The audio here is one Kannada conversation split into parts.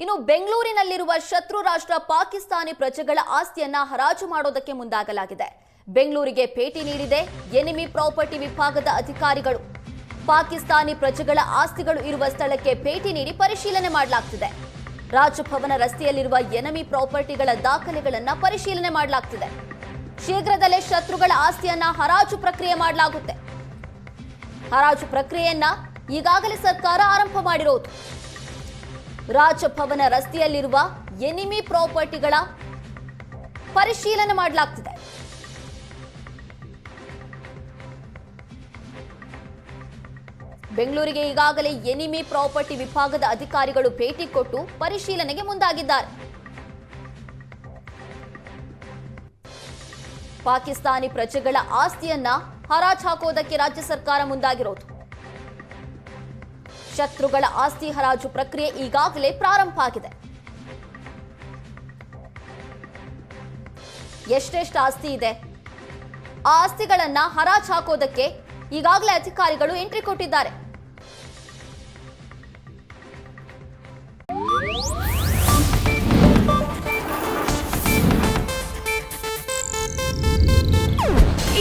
ಇನ್ನು ಬೆಂಗಳೂರಿನಲ್ಲಿರುವ ಶತ್ರು ರಾಷ್ಟ್ರ ಪಾಕಿಸ್ತಾನಿ ಪ್ರಜೆಗಳ ಆಸ್ತಿಯನ್ನ ಹರಾಜು ಮಾಡೋದಕ್ಕೆ ಮುಂದಾಗಲಾಗಿದೆ. ಬೆಂಗಳೂರಿಗೆ ಭೇಟಿ ನೀಡಿದೆ ಎನಿಮಿ ಪ್ರಾಪರ್ಟಿ ವಿಭಾಗದ ಅಧಿಕಾರಿಗಳು. ಪಾಕಿಸ್ತಾನಿ ಪ್ರಜೆಗಳ ಆಸ್ತಿಗಳು ಇರುವ ಸ್ಥಳಕ್ಕೆ ಭೇಟಿ ನೀಡಿ ಪರಿಶೀಲನೆ ಮಾಡಲಾಗ್ತಿದೆ. ರಾಜಭವನ ರಸ್ತೆಯಲ್ಲಿರುವ ಎನಮಿ ಪ್ರಾಪರ್ಟಿಗಳ ದಾಖಲೆಗಳನ್ನು ಪರಿಶೀಲನೆ ಮಾಡಲಾಗ್ತಿದೆ. ಶೀಘ್ರದಲ್ಲೇ ಶತ್ರುಗಳ ಆಸ್ತಿಯನ್ನ ಹರಾಜು ಪ್ರಕ್ರಿಯೆ ಮಾಡಲಾಗುತ್ತೆ. ಹರಾಜು ಪ್ರಕ್ರಿಯೆಯನ್ನ ಈಗಾಗಲೇ ಸರ್ಕಾರ ಆರಂಭ ಮಾಡಿರೋದು. ರಾಜಭವನ ರಸ್ತೆಯಲ್ಲಿರುವ ಎನಿಮಿ ಪ್ರಾಪರ್ಟಿಗಳ ಪರಿಶೀಲನೆ ಮಾಡಲಾಗ್ತಿದೆ. ಬೆಂಗಳೂರಿಗೆ ಈಗಾಗಲೇ ಎನಿಮಿ ಪ್ರಾಪರ್ಟಿ ವಿಭಾಗದ ಅಧಿಕಾರಿಗಳು ಭೇಟಿ ಕೊಟ್ಟು ಪರಿಶೀಲನೆಗೆ ಮುಂದಾಗಿದ್ದಾರೆ. ಪಾಕಿಸ್ತಾನಿ ಪ್ರಜೆಗಳ ಆಸ್ತಿಯನ್ನ ಹರಾಜ್ ಹಾಕೋದಕ್ಕೆ ರಾಜ್ಯ ಸರ್ಕಾರ ಮುಂದಾಗಿರೋದು. ಶತ್ರುಗಳ ಆಸ್ತಿ ಹರಾಜು ಪ್ರಕ್ರಿಯೆ ಈಗಾಗಲೇ ಪ್ರಾರಂಭ ಆಗಿದೆ. ಎಷ್ಟೆಷ್ಟು ಆಸ್ತಿ ಇದೆ? ಆ ಆಸ್ತಿಗಳನ್ನ ಹರಾಜು ಹಾಕೋದಕ್ಕೆ ಈಗಾಗಲೇ ಅಧಿಕಾರಿಗಳು ಎಂಟ್ರಿ ಕೊಟ್ಟಿದ್ದಾರೆ.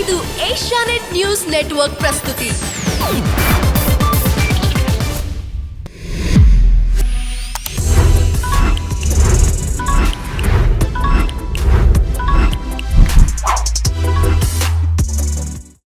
ಇದು ಏಷ್ಯಾನೆಟ್ ನ್ಯೂಸ್ ನೆಟ್ವರ್ಕ್ ಪ್ರಸ್ತುತಿ.